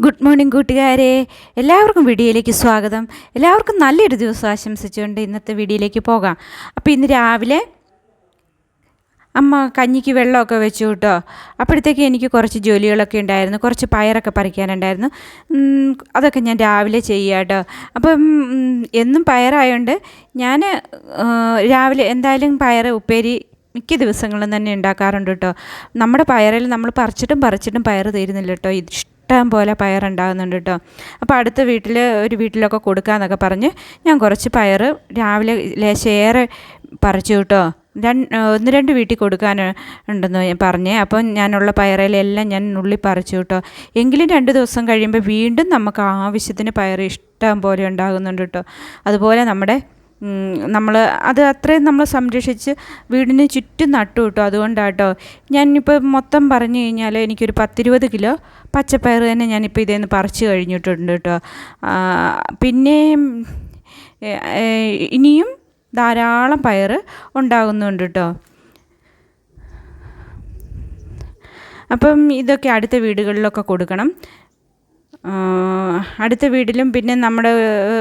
Good morning കൂട്ടുകാരെ. എല്ലാവർക്കും വീഡിയോയിലേക്ക് സ്വാഗതം. എല്ലാവർക്കും നല്ലൊരു ദിവസം ആശംസിച്ചുകൊണ്ട് ഇന്നത്തെ വീഡിയോയിലേക്ക് പോകാം. അപ്പോൾ ഇന്ന് രാവിലെ അമ്മ കഞ്ഞിക്ക് വെള്ളമൊക്കെ വെച്ചു കേട്ടോ. അപ്പോഴത്തേക്ക് എനിക്ക് കുറച്ച് ജോലികളൊക്കെ ഉണ്ടായിരുന്നു. കുറച്ച് പയറൊക്കെ പറിക്കാനുണ്ടായിരുന്നു. അതൊക്കെ ഞാൻ രാവിലെ ചെയ്യുക കേട്ടോ. അപ്പം എന്നും പയറായതുകൊണ്ട് ഞാൻ രാവിലെ എന്തായാലും പയർ ഉപ്പേരി മിക്ക ദിവസങ്ങളും തന്നെ ഉണ്ടാക്കാറുണ്ട് കേട്ടോ. നമ്മുടെ പയറിൽ നമ്മൾ പറിച്ചിട്ടും പറിച്ചിട്ടും പയർ തീരുന്നില്ല കേട്ടോ. ഇഷ്ടം പോലെ പയറുണ്ടാകുന്നുണ്ട് കേട്ടോ അപ്പോൾ അടുത്ത വീട്ടിൽ ഒരു വീട്ടിലൊക്കെ കൊടുക്കാമെന്നൊക്കെ പറഞ്ഞ് ഞാൻ കുറച്ച് പയർ രാവിലെ ലേശേറെ പറിച്ചു കേട്ടോ രണ്ട് ഒന്ന് രണ്ട് വീട്ടിൽ കൊടുക്കാൻ ഉണ്ടെന്ന് ഞാൻ പറഞ്ഞേ. അപ്പം ഞാനുള്ള പയറിലെല്ലാം ഞാൻ നുള്ളി പറിച്ചു കേട്ടോ എങ്കിലും രണ്ട് ദിവസം കഴിയുമ്പോൾ വീണ്ടും നമുക്ക് ആവശ്യത്തിന് പയർ ഇഷ്ടം പോലെ ഉണ്ടാകുന്നുണ്ട് കേട്ടോ അതുപോലെ നമ്മുടെ നമ്മൾ അത് അത്രയും നമ്മൾ സംരക്ഷിച്ച് വീടിന് ചുറ്റും നട്ടു കിട്ടും അതുകൊണ്ടാട്ടോ ഞാനിപ്പോൾ മൊത്തം പറഞ്ഞു കഴിഞ്ഞാൽ എനിക്കൊരു പത്തിരുപത് കിലോ പച്ചപ്പയർ തന്നെ ഞാനിപ്പോൾ ഇതേന്ന് പറിച്ച് കഴിഞ്ഞിട്ടുണ്ട് കേട്ടോ. പിന്നെ ഇനിയും ധാരാളം പയർ ഉണ്ടാകുന്നുണ്ട് കേട്ടോ. അപ്പം ഇതൊക്കെ അടുത്ത വീടുകളിലൊക്കെ കൊടുക്കണം. അടുത്ത വീട്ടിലും പിന്നെ നമ്മുടെ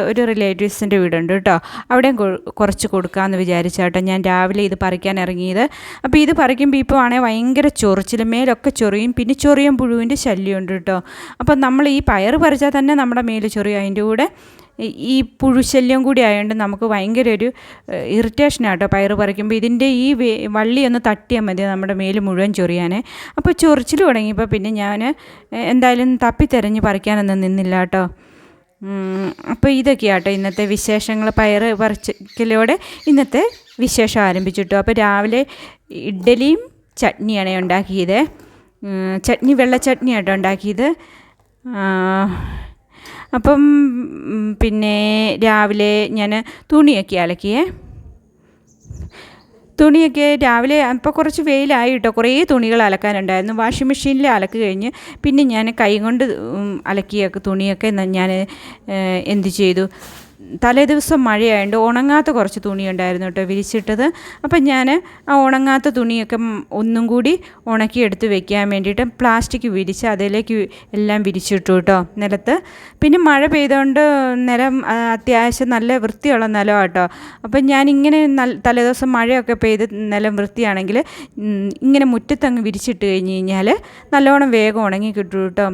ഒരു റിലേറ്റീവ്സിന്റെ വീടുണ്ട് കേട്ടോ. അവിടെയും കുറച്ച് കൊടുക്കാമെന്ന് വിചാരിച്ചാട്ടോ ഞാൻ രാവിലെ ഇത് പറിക്കാൻ ഇറങ്ങിയത്. അപ്പോൾ ഇത് പറിക്കുമ്പോൾ ഇപ്പോൾ ആണെങ്കിൽ ഭയങ്കര ചൊറിച്ചിൽ മേലൊക്കെ ചൊറിയും പിന്നെ ചൊറിയും പുഴുവിന്റെ ശല്യമുണ്ട് കേട്ടോ. അപ്പോൾ നമ്മൾ ഈ പയർ പറിച്ചാൽ തന്നെ നമ്മുടെ മേൽ ചൊറിയും അതിന്റെ കൂടെ. ഈ- പുഴുശല്യം കൂടി ആയതുകൊണ്ട് നമുക്ക് ഭയങ്കര ഒരു ഇറിറ്റേഷനാണ് കേട്ടോ പയറ് പറിക്കുമ്പോൾ ഇതിന്റെ ഈ വള്ളി ഒന്ന് തട്ടിയാൽ മതി നമ്മുടെ മേൽ മുഴുവൻ ചൊറിയാനേ. അപ്പോൾ ചൊറിച്ചിൽ തുടങ്ങിയപ്പോൾ പിന്നെ ഞാൻ എന്തായാലും തപ്പിത്തെരഞ്ഞ് പറിക്കാനൊന്നും നിന്നില്ല കേട്ടോ. അപ്പോൾ ഇതൊക്കെയാട്ടോ ഇന്നത്തെ വിശേഷങ്ങൾ. പയറ് പറിക്കലോടെ ഇന്നത്തെ വിശേഷം ആരംഭിച്ചിട്ടു. അപ്പോൾ രാവിലെ ഇഡ്ഡലിയും ചട്നിയാണ് ഉണ്ടാക്കിയത്. ചട്നി വെള്ള ചട്നിയാട്ടോ ഉണ്ടാക്കിയത്. അപ്പം പിന്നെ രാവിലെ ഞാൻ തുണിയൊക്കെ അലക്കിയേ. തുണിയൊക്കെ രാവിലെ അപ്പോൾ കുറച്ച് വെയിലായി കേട്ടോ കുറേ തുണികൾ അലക്കാനുണ്ടായിരുന്നു. വാഷിംഗ് മെഷീനിൽ അലക്ക് കഴിഞ്ഞ് പിന്നെ ഞാൻ കൈ കൊണ്ട് അലക്കിയൊക്കെ തുണിയൊക്കെ ഞാൻ എന്ത് ചെയ്തു? തലേ ദിവസം മഴയായതുകൊണ്ട് ഉണങ്ങാത്ത കുറച്ച് തുണി ഉണ്ടായിരുന്നു കേട്ടോ വിരിച്ചിട്ടത്. അപ്പം ഞാൻ ആ ഉണങ്ങാത്ത തുണിയൊക്കെ ഒന്നും കൂടി ഉണക്കിയെടുത്ത് വെക്കാൻ വേണ്ടിയിട്ട് പ്ലാസ്റ്റിക് വിരിച്ച് അതിലേക്ക് എല്ലാം വിരിച്ചിട്ടു കേട്ടോ നിലത്ത്. പിന്നെ മഴ പെയ്തുകൊണ്ട് നിലം അത്യാവശ്യം നല്ല വൃത്തിയുള്ള നിലമാണ് കേട്ടോ അപ്പം ഞാനിങ്ങനെ നല്ല തലേദിവസം മഴയൊക്കെ പെയ്ത് നിലം വൃത്തിയാണെങ്കിൽ ഇങ്ങനെ മുറ്റത്തങ്ങ് വിരിച്ചിട്ട് കഴിഞ്ഞ് കഴിഞ്ഞാൽ നല്ലോണം വേഗം ഉണങ്ങി കിട്ടും കേട്ടോ.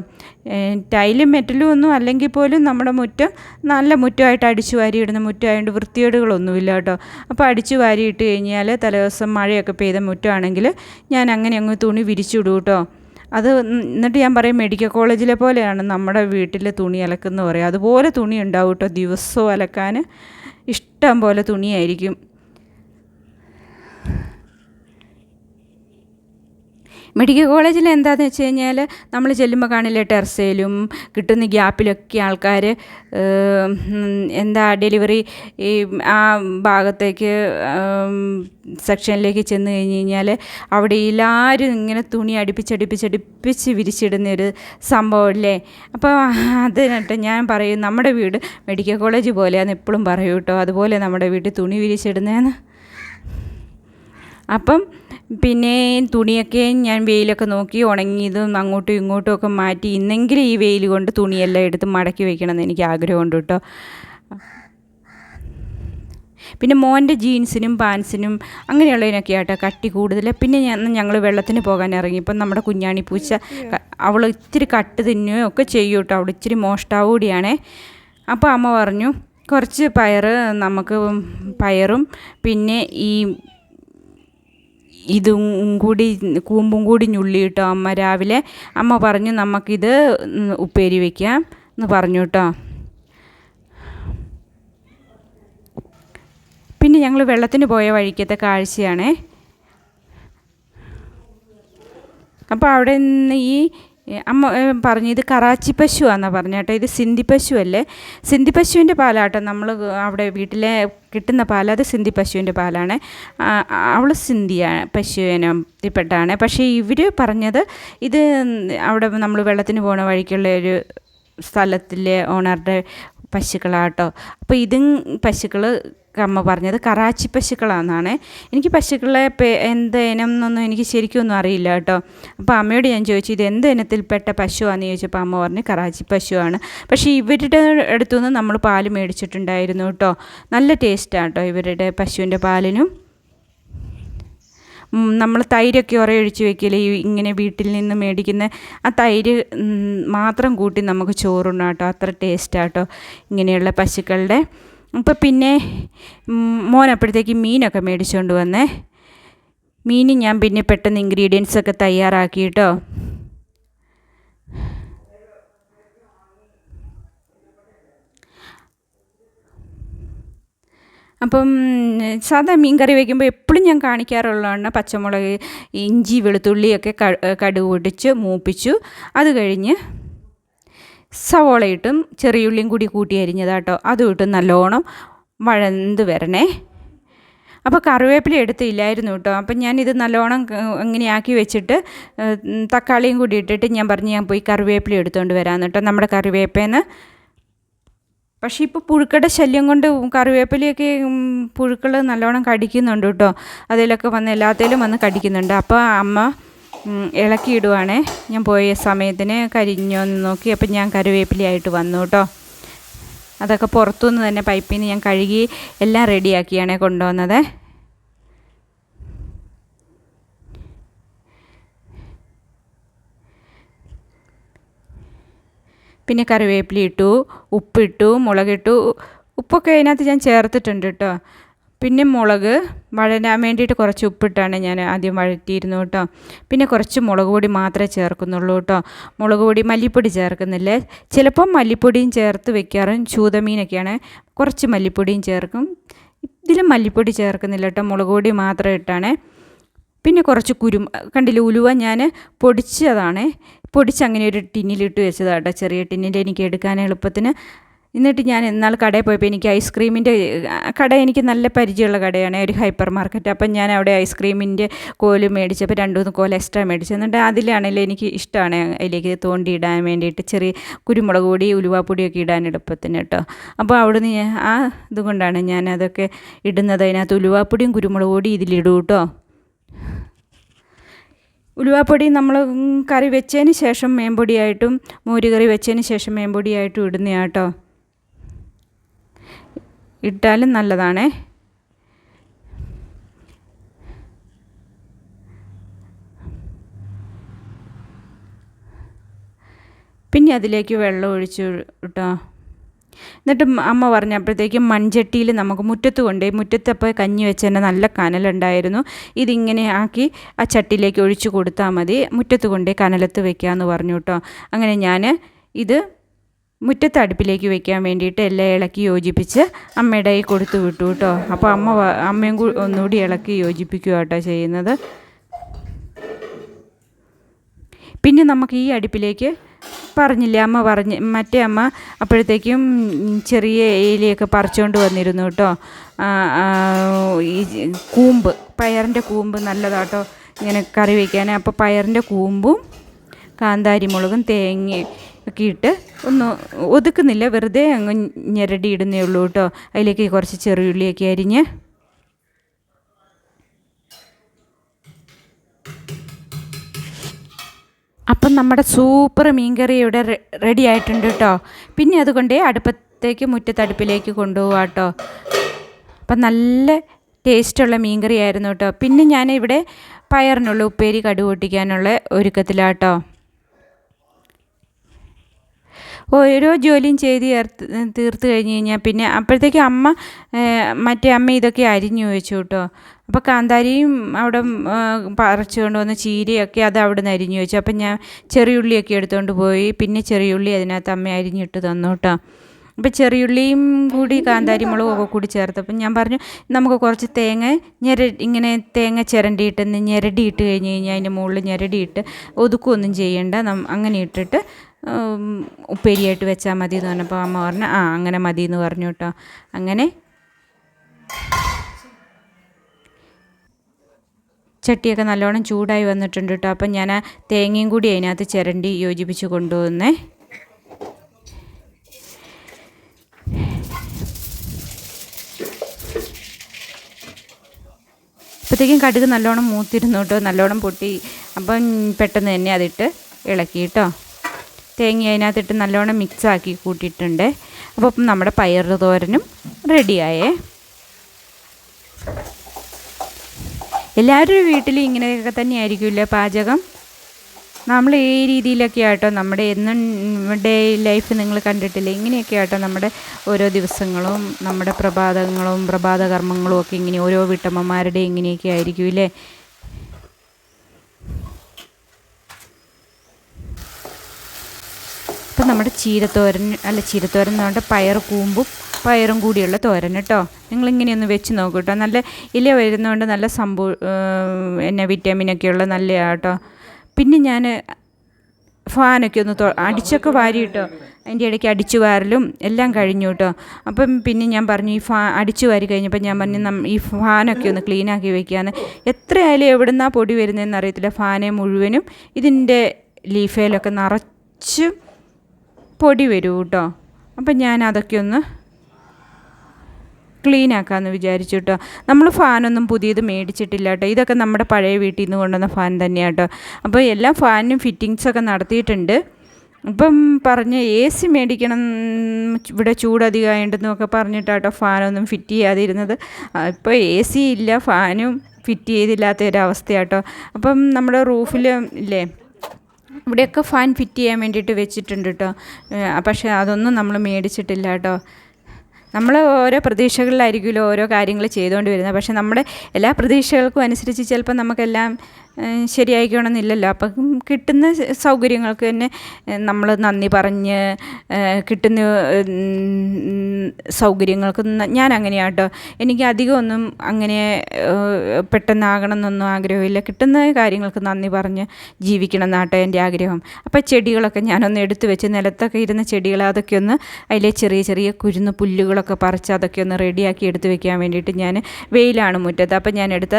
ടൈലും മെറ്റലും ഒന്നും അല്ലെങ്കിൽ പോലും നമ്മുടെ മുറ്റം നല്ല മുറ്റമായിട്ട് അടിച്ചു വാരി ഇടുന്ന മുറ്റമായതുകൊണ്ട് വൃത്തികേടുകളൊന്നുമില്ല കേട്ടോ. അപ്പോൾ അടിച്ചു വാരി ഇട്ട് കഴിഞ്ഞാൽ തലേദിവസം മഴയൊക്കെ പെയ്ത മുറ്റമാണെങ്കിൽ ഞാൻ അങ്ങനെ അങ്ങ് തുണി വിരിച്ചിടും കേട്ടോ. അത് എന്നിട്ട് ഞാൻ പറയും മെഡിക്കൽ കോളേജിലെ പോലെയാണ് നമ്മുടെ വീട്ടിലെ തുണി അലക്കുന്ന പറയും അതുപോലെ തുണി ഉണ്ടാവും കേട്ടോ. ദിവസവും അലക്കാൻ ഇഷ്ടം പോലെ തുണിയായിരിക്കും. മെഡിക്കൽ കോളേജിൽ എന്താണെന്ന് വെച്ച് കഴിഞ്ഞാൽ നമ്മൾ ചെല്ലുമ്പോൾ കാണില്ലേ ടെർസയിലും കിട്ടുന്ന ഗ്യാപ്പിലൊക്കെ ആൾക്കാർ എന്താ ഡെലിവറി ഈ ആ ഭാഗത്തേക്ക് സെക്ഷനിലേക്ക് ചെന്ന് കഴിഞ്ഞ് കഴിഞ്ഞാൽ അവിടെ എല്ലാവരും ഇങ്ങനെ തുണി അടുപ്പിച്ചടുപ്പിച്ചടുപ്പിച്ച് വിരിച്ചിടുന്ന ഒരു സംഭവമല്ലേ അപ്പോൾ അതിനട്ട് ഞാൻ പറയും നമ്മുടെ വീട് മെഡിക്കൽ കോളേജ് പോലെയാന്ന് എപ്പോഴും പറയൂ കേട്ടോ അതുപോലെ നമ്മുടെ വീട്ടിൽ തുണി വിരിച്ചിടുന്നതെന്ന് അപ്പം പിന്നെ തുണിയൊക്കെ ഞാൻ വെയിലൊക്കെ നോക്കി ഉണങ്ങിയതും അങ്ങോട്ടും ഇങ്ങോട്ടും ഒക്കെ മാറ്റി ഇന്നെങ്കിലും ഈ വെയിൽ കൊണ്ട് തുണിയെല്ലാം എടുത്ത് മടക്കി വെക്കണമെന്ന് എനിക്ക് ആഗ്രഹമുണ്ട് കേട്ടോ. പിന്നെ മോന്റെ ജീൻസിനും പാൻസിനും അങ്ങനെയുള്ളതിനൊക്കെ ആട്ടോ കട്ടി കൂടുതൽ. പിന്നെ ഞാൻ ഞങ്ങൾ വെള്ളത്തിന് പോകാൻ ഇറങ്ങി. ഇപ്പം നമ്മുടെ കുഞ്ഞാണി പൂച്ച അവൾ ഇത്തിരി കട്ട് തിന്നുകയോ ഒക്കെ ചെയ്യും കേട്ടോ. അവൾ ഇച്ചിരി മോഷ്ടാവൂടിയാണേ. അപ്പോൾ അമ്മ പറഞ്ഞു കുറച്ച് പയർ നമുക്ക് പയറും പിന്നെ ഈ ഇതും കൂടി കൂമ്പും കൂടി ഞുള്ളിയിട്ടോ അമ്മ രാവിലെ അമ്മ പറഞ്ഞു നമുക്കിത് ഉപ്പേരി വയ്ക്കാം എന്ന് പറഞ്ഞു കേട്ടോ. പിന്നെ ഞങ്ങൾ വെള്ളത്തിന് പോയ വഴിക്കത്തെ കാഴ്ചയാണേ. അപ്പോൾ അവിടെ നിന്ന് ഈ അമ്മ പറഞ്ഞു ഇത് കറാച്ചി പശുവാണെന്നാണ് പറഞ്ഞു കേട്ടോ. ഇത് സിന്ധി പശു അല്ലേ? സിന്ധി പശുവിന്റെ പാലാട്ടോ നമ്മൾ അവിടെ വീട്ടിലെ കിട്ടുന്ന പാൽ അത് സിന്ധി പശുവിന്റെ പാലാണ്. അവൾ സിന്ധിയാണ് പശുവിനെപ്പെട്ടാണ് പക്ഷേ ഇവർ പറഞ്ഞത് ഇത് അവിടെ നമ്മൾ വെള്ളത്തിന് പോണ വഴിക്കുള്ള ഒരു സ്ഥലത്തിലെ ഓണറുടെ പശുക്കളാട്ടോ. അപ്പോൾ ഇതും പശുക്കൾ അമ്മ പറഞ്ഞത് കറാച്ചി പശുക്കളാണെന്നാണ് എനിക്ക് പശുക്കളെ എന്ത് ഇനം എന്നൊന്നും എനിക്ക് ശരിക്കും ഒന്നും അറിയില്ല കേട്ടോ. അപ്പോൾ അമ്മയോട് ഞാൻ ചോദിച്ചു ഇത് എന്ത് ഇനത്തിൽപ്പെട്ട പശുവാണെന്ന് ചോദിച്ചപ്പോൾ അമ്മ പറഞ്ഞു കറാച്ചി പശുവാണ്. പക്ഷേ ഇവരുടെ അടുത്തുനിന്ന് നമ്മൾ പാൽ മേടിച്ചിട്ടുണ്ടായിരുന്നു കേട്ടോ. നല്ല ടേസ്റ്റാണ് കേട്ടോ ഇവരുടെ പശുവിന്റെ പാലിനും. നമ്മൾ തൈരൊക്കെ ഉറയൊഴിച്ച് വെക്കില്ലേ ഇങ്ങനെ വീട്ടിൽ നിന്ന് മേടിക്കുന്ന ആ തൈര് മാത്രം കൂട്ടി നമുക്ക് ചോറുണ്ടാട്ടോ അത്ര ടേസ്റ്റാട്ടോ ഇങ്ങനെയുള്ള പശുക്കളുടെ. അപ്പോൾ പിന്നെ മോൻ അപ്പോഴത്തേക്ക് മീനൊക്കെ മേടിച്ചുകൊണ്ട് വന്നേ. മീൻ ഞാൻ പിന്നെ പെട്ടെന്ന് ഇൻഗ്രീഡിയൻസ് ഒക്കെ തയ്യാറാക്കി അപ്പം സാധാ മീൻ കറി വയ്ക്കുമ്പോൾ എപ്പോഴും ഞാൻ കാണിക്കാറുള്ളതാണ്. പച്ചമുളക് ഇഞ്ചി വെളുത്തുള്ളിയൊക്കെ കടുക് പൊടിച്ച് മൂപ്പിച്ചു. അത് കഴിഞ്ഞ് സവോള ഇട്ടും ചെറിയുള്ളിയും കൂടി കൂട്ടി അരിഞ്ഞതാട്ടോ. അതും ഇട്ടും നല്ലോണം വഴന്ത് വരണേ. അപ്പോൾ കറിവേപ്പില എടുത്തില്ലായിരുന്നു കേട്ടോ. അപ്പം ഞാനിത് നല്ലോണം ഇങ്ങനെയാക്കി വെച്ചിട്ട് തക്കാളിയും കൂടി ഇട്ടിട്ട് ഞാൻ പറഞ്ഞു ഞാൻ പോയി കറിവേപ്പില എടുത്തുകൊണ്ട് വരാമെന്ന് കേട്ടോ. നമ്മുടെ കറിവേപ്പേന്ന് പക്ഷേ ഇപ്പോൾ പുഴുക്കളുടെ ശല്യം കൊണ്ട് കറിവേപ്പിലയൊക്കെ പുഴുക്കൾ നല്ലോണം കടിക്കുന്നുണ്ട് കേട്ടോ. അതിലൊക്കെ വന്ന് എല്ലാത്തിലും വന്ന് കടിക്കുന്നുണ്ട്. അപ്പോൾ അമ്മ ഇളക്കിയിടുവാണേ. ഞാൻ പോയ സമയത്തിന് കരിഞ്ഞോന്ന് നോക്കി. അപ്പം ഞാൻ കരുവേപ്പിലയായിട്ട് വന്നു കേട്ടോ. അതൊക്കെ പുറത്തുനിന്ന് തന്നെ പൈപ്പിൽ നിന്ന് ഞാൻ കഴുകി എല്ലാം റെഡിയാക്കിയാണ് കൊണ്ടുവന്നത്. പിന്നെ കറിവേപ്പില ഇട്ടു ഉപ്പിട്ടു മുളകിട്ടു. ഉപ്പൊക്കെ അതിനകത്ത് ഞാൻ ചേർത്തിട്ടുണ്ട് കേട്ടോ. പിന്നെ മുളക് വഴരാൻ വേണ്ടിയിട്ട് കുറച്ച് ഉപ്പിട്ടാണ് ഞാൻ ആദ്യം വഴറ്റിയിരുന്നു കേട്ടോ. പിന്നെ കുറച്ച് മുളക് പൊടി മാത്രമേ ചേർക്കുന്നുള്ളൂ കേട്ടോ. മുളക് പൊടി മല്ലിപ്പൊടി ചേർക്കുന്നില്ലേ? ചിലപ്പം മല്ലിപ്പൊടിയും ചേർത്ത് വെക്കാറും. ചൂതമീനൊക്കെയാണ്. കുറച്ച് മല്ലിപ്പൊടിയും ചേർക്കും. ഇതിലും മല്ലിപ്പൊടി ചേർക്കുന്നില്ല കേട്ടോ. മുളക് പൊടി മാത്രം ഇട്ടാണ്. പിന്നെ കുറച്ച് കുരു കണ്ടില്ല ഉലുവ ഞാൻ പൊടിച്ചതാണ്. പൊടിച്ച് അങ്ങനെ ഒരു ടിന്നിലിട്ട് വെച്ചതാട്ടോ ചെറിയ ടിന്നിൽ എനിക്ക് എടുക്കാൻ എളുപ്പത്തിന്. എന്നിട്ട് ഞാൻ എന്നാൽ കടയിൽ പോയപ്പോൾ എനിക്ക് ഐസ്ക്രീമിന്റെ കട എനിക്ക് നല്ല പരിചയമുള്ള കടയാണ് ഒരു ഹൈപ്പർ മാർക്കറ്റ്. അപ്പം ഞാൻ അവിടെ ഐസ്ക്രീമിന്റെ കോൽ മേടിച്ചപ്പോൾ രണ്ട് മൂന്ന് കോല എക്സ്ട്രാ മേടിച്ചു. എന്നിട്ട് അതിലാണെങ്കിലും എനിക്ക് ഇഷ്ടമാണ് അതിലേക്ക് തോണ്ടി ഇടാൻ വേണ്ടിയിട്ട് ചെറിയ കുരുമുളക് പൊടി ഉലുവാപ്പൊടിയൊക്കെ ഇടാൻ എളുപ്പത്തിന് കേട്ടോ. അപ്പോൾ അവിടുന്ന് ഞാൻ ആ ഇതുകൊണ്ടാണ് ഞാൻ അതൊക്കെ ഇടുന്നത്. അതിനകത്ത് ഉലുവാപ്പൊടിയും കുരുമുളക് പൊടി ഇതിലിടും കേട്ടോ. ഉലുവാപ്പൊടി നമ്മൾ കറി വെച്ചതിന് ശേഷം മേമ്പൊടിയായിട്ടും മോരുകറി വെച്ചതിന് ശേഷം മേമ്പൊടിയായിട്ടും ഇടുന്നതാട്ടോ ഇട്ടാലും നല്ലതാണ്. പിന്നെ അതിലേക്ക് വെള്ളം ഒഴിച്ചു കേട്ടോ എന്നിട്ട് അമ്മ പറഞ്ഞപ്പോഴത്തേക്കും മൺചട്ടിയിൽ നമുക്ക് മുറ്റത്ത് കൊണ്ടുപോയി മുറ്റത്തപ്പോൾ കഞ്ഞി വെച്ചതിന്റെ നല്ല കനലുണ്ടായിരുന്നു. ഇതിങ്ങനെ ആക്കി ആ ചട്ടിയിലേക്ക് ഒഴിച്ചു കൊടുത്താൽ മതി. മുറ്റത്ത് കൊണ്ടേ കനലത്ത് വെക്കാമെന്ന് പറഞ്ഞു കേട്ടോ. അങ്ങനെ ഞാൻ ഇത് മുറ്റത്ത് അടുപ്പിലേക്ക് വെക്കാൻ വേണ്ടിയിട്ട് എല്ലാം ഇളക്കി യോജിപ്പിച്ച് അമ്മയുടെ കൈ കൊടുത്തു വിട്ടു കേട്ടോ. അപ്പോൾ അമ്മ അമ്മയും കൂടി ഒന്നുകൂടി ഇളക്കി യോജിപ്പിക്കുക കേട്ടോ ചെയ്യുന്നത്. പിന്നെ നമുക്ക് ഈ അടുപ്പിലേക്ക് പറഞ്ഞില്ല അമ്മ പറഞ്ഞ് മറ്റേ അമ്മ അപ്പോഴത്തേക്കും ചെറിയ ഏലിയൊക്കെ പറിച്ചുകൊണ്ട് വന്നിരുന്നു കേട്ടോ. ഈ കൂമ്പ് പയറിന്റെ കൂമ്പ് നല്ലതാട്ടോ ഇങ്ങനെ കറി വയ്ക്കാൻ. അപ്പോൾ പയറിന്റെ കൂമ്പും കാന്താരി മുളകും തേങ്ങ ഒക്കെ ഇട്ട് ഒന്ന് ഒതുക്കുന്നില്ല. വെറുതെ അങ്ങ് ഞെരടി ഇടുന്നേ ഉള്ളൂ കേട്ടോ. അതിലേക്ക് കുറച്ച് ചെറിയുള്ളിയൊക്കെ അരിഞ്ഞ്. അപ്പം നമ്മുടെ സൂപ്പർ മീൻകറി ഇവിടെ റെഡി ആയിട്ടുണ്ട് കേട്ടോ. പിന്നെ അതുകൊണ്ട് അടുപ്പത്തേക്ക് മുറ്റത്തടുപ്പിലേക്ക് കൊണ്ടുപോകാം കേട്ടോ. അപ്പം നല്ല ടേസ്റ്റുള്ള മീൻകറി ആയിരുന്നു കേട്ടോ. പിന്നെ ഞാനിവിടെ പയറിനുള്ള ഉപ്പേരി കടുക് പൊട്ടിക്കാനുള്ള ഒരുക്കത്തിലാട്ടോ ഓരോ ജോലിയും ചെയ്ത് തീർത്ത് കഴിഞ്ഞ് കഴിഞ്ഞാൽ പിന്നെ അപ്പോഴത്തേക്കും അമ്മ മറ്റേ അമ്മ ഇതൊക്കെ അരിഞ്ഞു വെച്ചു കേട്ടോ. അപ്പോൾ കാന്താരിയും അവിടെ പറിച്ചുകൊണ്ട് വന്ന് ചീരയൊക്കെ അത് അവിടെ നിന്ന് അരിഞ്ഞു വെച്ചു. അപ്പം ഞാൻ ചെറിയുള്ളിയൊക്കെ എടുത്തുകൊണ്ട് പോയി. പിന്നെ ചെറിയുള്ളി അതിനകത്ത് അമ്മ അരിഞ്ഞിട്ട് തന്നു കേട്ടോ. അപ്പോൾ ചെറിയുള്ളിയും കൂടി കാന്താരി മുളകും ഒക്കെ കൂടി ചേർത്തപ്പം ഞാൻ പറഞ്ഞു നമുക്ക് കുറച്ച് തേങ്ങ ഞെര ഇങ്ങനെ തേങ്ങ ചിരണ്ടിയിട്ട് ഞെരടിയിട്ട് കഴിഞ്ഞ് കഴിഞ്ഞാൽ അതിന്റെ മുകളിൽ ഞെരടിയിട്ട് ഒതുക്കുകയൊന്നും ചെയ്യേണ്ട. അങ്ങനെ ഇട്ടിട്ട് ഉപ്പേരിയായിട്ട് വെച്ചാൽ മതി എന്ന് പറഞ്ഞപ്പോൾ അമ്മ പറഞ്ഞു ആ അങ്ങനെ മതി എന്ന് പറഞ്ഞു കേട്ടോ അങ്ങനെ ചട്ടിയൊക്കെ നല്ലോണം ചൂടായി വന്നിട്ടുണ്ട് കേട്ടോ അപ്പം ഞാൻ തേങ്ങയും കൂടി അതിനകത്ത് ചിരണ്ടി യോജിപ്പിച്ച് കൊണ്ടുവന്നേ. അപ്പോഴത്തേക്കും കടുക് നല്ലോണം മൂത്തിരുന്നു കേട്ടോ നല്ലോണം പൊട്ടി. അപ്പം പെട്ടെന്ന് തന്നെ അതിട്ട് ഇളക്കി കേട്ടോ തേങ്ങ അതിനകത്തിട്ട് നല്ലോണം മിക്സാക്കി കൂട്ടിയിട്ടുണ്ട്. അപ്പോൾ നമ്മുടെ പയർ തോരനും റെഡിയായേ എല്ലാവരും വീട്ടിലും ഇങ്ങനെയൊക്കെ തന്നെയായിരിക്കുമല്ലേ പാചകം? നമ്മൾ ഈ രീതിയിലൊക്കെ ആട്ടോ നമ്മുടെ എന്നും ഡേ ലൈഫ് നിങ്ങൾ കണ്ടിട്ടില്ല? ഇങ്ങനെയൊക്കെ ആട്ടോ നമ്മുടെ ഓരോ ദിവസങ്ങളും നമ്മുടെ പ്രഭാതങ്ങളും പ്രഭാത കർമ്മങ്ങളും ഒക്കെ ഇങ്ങനെ ഓരോ വീട്ടമ്മമാരുടെ ഇങ്ങനെയൊക്കെ ആയിരിക്കും ഇല്ലേ? ഇപ്പം നമ്മുടെ ചീരത്തോരൻ അല്ല ചീരത്തോരൻ എന്ന് പറഞ്ഞാൽ പയർ കൂമ്പും പയറും കൂടിയുള്ള തോരൻ കേട്ടോ. നിങ്ങളിങ്ങനെയൊന്ന് വെച്ച് നോക്കൂ കേട്ടോ. നല്ല ഇല വരുന്നതുകൊണ്ട് നല്ല സംഭവ എന്നെ വിറ്റാമിനൊക്കെയുള്ള നല്ല കേട്ടോ. പിന്നെ ഞാൻ ഫാനൊക്കെ ഒന്ന് അടിച്ചൊക്കെ വാരി കേട്ടോ അതിന്റെ ഇടയ്ക്ക് അടിച്ചു വാരലും എല്ലാം കഴിഞ്ഞു കേട്ടോ. അപ്പം പിന്നെ ഞാൻ പറഞ്ഞു ഈ ഫാ അടിച്ചു വാരി കഴിഞ്ഞപ്പോൾ ഞാൻ പറഞ്ഞു നം ഈ ഫാനൊക്കെ ഒന്ന് ക്ലീനാക്കി വെക്കാന്ന്. എത്രയായാലും എവിടെ നിന്നാണ് പൊടി വരുന്നതെന്ന് അറിയത്തില്ല. ഫാനെ മുഴുവനും ഇതിന്റെ ലീഫയിലൊക്കെ നിറച്ചും പൊടി വരൂ കേട്ടോ അപ്പം ഞാൻ അതൊക്കെ ഒന്ന് ക്ലീൻ ആക്കാമെന്ന് വിചാരിച്ചു കേട്ടോ നമ്മൾ ഫാനൊന്നും പുതിയത് മേടിച്ചിട്ടില്ല കേട്ടോ ഇതൊക്കെ നമ്മുടെ പഴയ വീട്ടിൽ നിന്ന് കൊണ്ടുവന്ന ഫാൻ തന്നെയാണ് കേട്ടോ അപ്പോൾ എല്ലാ ഫാനിനും ഫിറ്റിങ്സൊക്കെ നടത്തിയിട്ടുണ്ട്. ഇപ്പം പറഞ്ഞ് എ സി മേടിക്കണം ഇവിടെ ചൂടധികമായിട്ടെന്നൊക്കെ പറഞ്ഞിട്ടാട്ടോ ഫാനൊന്നും ഫിറ്റ് ചെയ്യാതിരുന്നത്. ഇപ്പോൾ എ സി ഇല്ല ഫാനും ഫിറ്റ് ചെയ്തില്ലാത്ത ഒരവസ്ഥയാട്ടോ അപ്പം നമ്മുടെ റൂഫിൽ ഇല്ലേ? ഇവിടെയൊക്കെ ഫാൻ ഫിറ്റ് ചെയ്യാൻ വേണ്ടിയിട്ട് വെച്ചിട്ടുണ്ട് കേട്ടോ പക്ഷേ അതൊന്നും നമ്മൾ മേടിച്ചിട്ടില്ല കേട്ടോ നമ്മൾ ഓരോ പ്രതീക്ഷകളിലായിരിക്കുമല്ലോ ഓരോ കാര്യങ്ങൾ ചെയ്തുകൊണ്ട് വരുന്നത് പക്ഷേ നമ്മുടെ എല്ലാ പ്രതീക്ഷകൾക്കും അനുസരിച്ച് ചിലപ്പോൾ നമുക്കെല്ലാം ശരിയായിക്കണമെന്നില്ലല്ലോ അപ്പം കിട്ടുന്ന സൗകര്യങ്ങൾക്ക് തന്നെ നമ്മൾ നന്ദി പറഞ്ഞ് കിട്ടുന്ന സൗകര്യങ്ങൾക്ക് ഞാൻ അങ്ങനെയാണ് കേട്ടോ എനിക്ക് അധികമൊന്നും അങ്ങനെ പെട്ടെന്നാകണം എന്നൊന്നും ആഗ്രഹമില്ല. കിട്ടുന്ന കാര്യങ്ങൾക്ക് നന്ദി പറഞ്ഞ് ജീവിക്കണം എന്നാട്ടോ എന്റെ ആഗ്രഹം. അപ്പോൾ ചെടികളൊക്കെ ഞാനൊന്ന് എടുത്തു വെച്ച് നിലത്തൊക്കെ ഇരുന്ന ചെടികൾ അതൊക്കെ ഒന്ന് അതിലെ ചെറിയ ചെറിയ കുരുന്ന് പുല്ലുകളൊക്കെ പറിച്ച് അതൊക്കെ ഒന്ന് റെഡിയാക്കി എടുത്തു വെക്കാൻ വേണ്ടിയിട്ട് ഞാൻ വെയിലാണ് മുറ്റത്ത്. അപ്പോൾ ഞാൻ എടുത്ത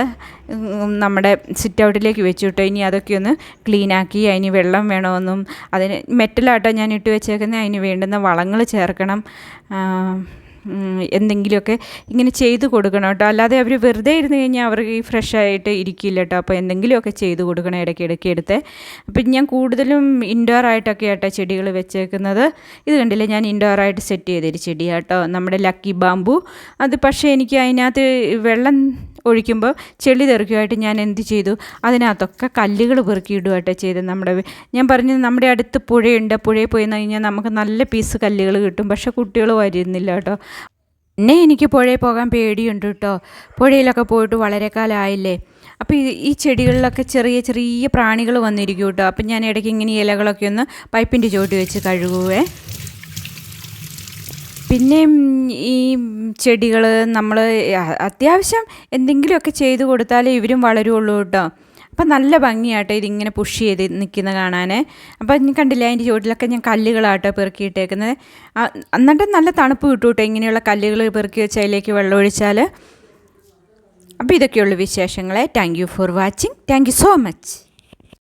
നമ്മുടെ സിറ്റ് ഔട്ടിൽ അടുപ്പിലേക്ക് വെച്ചു കേട്ടോ ഇനി അതൊക്കെ ഒന്ന് ക്ലീനാക്കി അതിന് വെള്ളം വേണമെന്നും അതിന് മെറ്റലാട്ടോ ഞാൻ ഇട്ട് വെച്ചേക്കുന്നത് അതിന് വേണ്ടുന്ന വളങ്ങൾ ചേർക്കണം എന്തെങ്കിലുമൊക്കെ ഇങ്ങനെ ചെയ്തു കൊടുക്കണം കേട്ടോ. അല്ലാതെ അവർ വെറുതെ ഇരുന്ന് കഴിഞ്ഞാൽ അവർക്ക് ഈ ഫ്രഷ് ആയിട്ട് ഇരിക്കില്ല കേട്ടോ. അപ്പോൾ എന്തെങ്കിലുമൊക്കെ ചെയ്തു കൊടുക്കണം ഇടയ്ക്ക് ഇടയ്ക്ക് എടുത്ത്. അപ്പം ഞാൻ കൂടുതലും ഇൻഡോർ ആയിട്ടൊക്കെ ആട്ടോ ചെടികൾ വെച്ചേക്കുന്നത്. ഇത് കണ്ടില്ലേ? ഞാൻ ഇൻഡോർ ആയിട്ട് സെറ്റ് ചെയ്തൊരു ചെടിയാട്ടോ നമ്മുടെ ലക്കി ബാമ്പു അത് പക്ഷേ എനിക്ക് അതിനകത്ത് വെള്ളം ഒഴിക്കുമ്പോൾ ചെളി തെറിക്കുമായിട്ട് ഞാൻ എന്ത് ചെയ്തു? അതിനകത്തൊക്കെ കല്ലുകൾ പെറുക്കിയിടുകയായിട്ട് ചെയ്തത് നമ്മുടെ ഞാൻ പറഞ്ഞു നമ്മുടെ അടുത്ത് പുഴയുണ്ട്. പുഴയിൽ പോയി കഴിഞ്ഞാൽ നമുക്ക് നല്ല പീസ് കല്ലുകൾ കിട്ടും. പക്ഷേ കുട്ടികൾ വരുന്നില്ല കേട്ടോ. എന്നെ എനിക്ക് പുഴയിൽ പോകാൻ പേടിയുണ്ട് കേട്ടോ. പുഴയിലൊക്കെ പോയിട്ട് വളരെ കാലമായില്ലേ അപ്പോൾ ഈ ചെടികളിലൊക്കെ ചെറിയ ചെറിയ പ്രാണികൾ വന്നിരിക്കും കേട്ടോ. അപ്പം ഞാൻ ഇടയ്ക്ക് ഇങ്ങനെ ഇലകളൊക്കെ ഒന്ന് പൈപ്പിന്റെ ചോട്ടി വെച്ച് കഴുകുവേ. പിന്നെ ഈ ചെടികൾ നമ്മൾ അത്യാവശ്യം എന്തെങ്കിലുമൊക്കെ ചെയ്തു കൊടുത്താലേ ഇവരും വളരുള്ളൂ കേട്ടോ. അപ്പം നല്ല ഭംഗിയാട്ടോ ഇതിങ്ങനെ പുഷ് ചെയ്ത് നിൽക്കുന്ന കാണാൻ അപ്പം കണ്ടില്ല അതിന്റെ ചുവട്ടിലൊക്കെ ഞാൻ കല്ലുകളാട്ടോ പെറുക്കിയിട്ടേക്കുന്നത്. എന്നിട്ട് നല്ല തണുപ്പ് കിട്ടും കേട്ടോ ഇങ്ങനെയുള്ള കല്ലുകൾ പെറുക്കി വെച്ച് അതിലേക്ക് വെള്ളം ഒഴിച്ചാൽ അപ്പോൾ ഇതൊക്കെയുള്ള വിശേഷങ്ങളെ. Thank you for watching thank you so much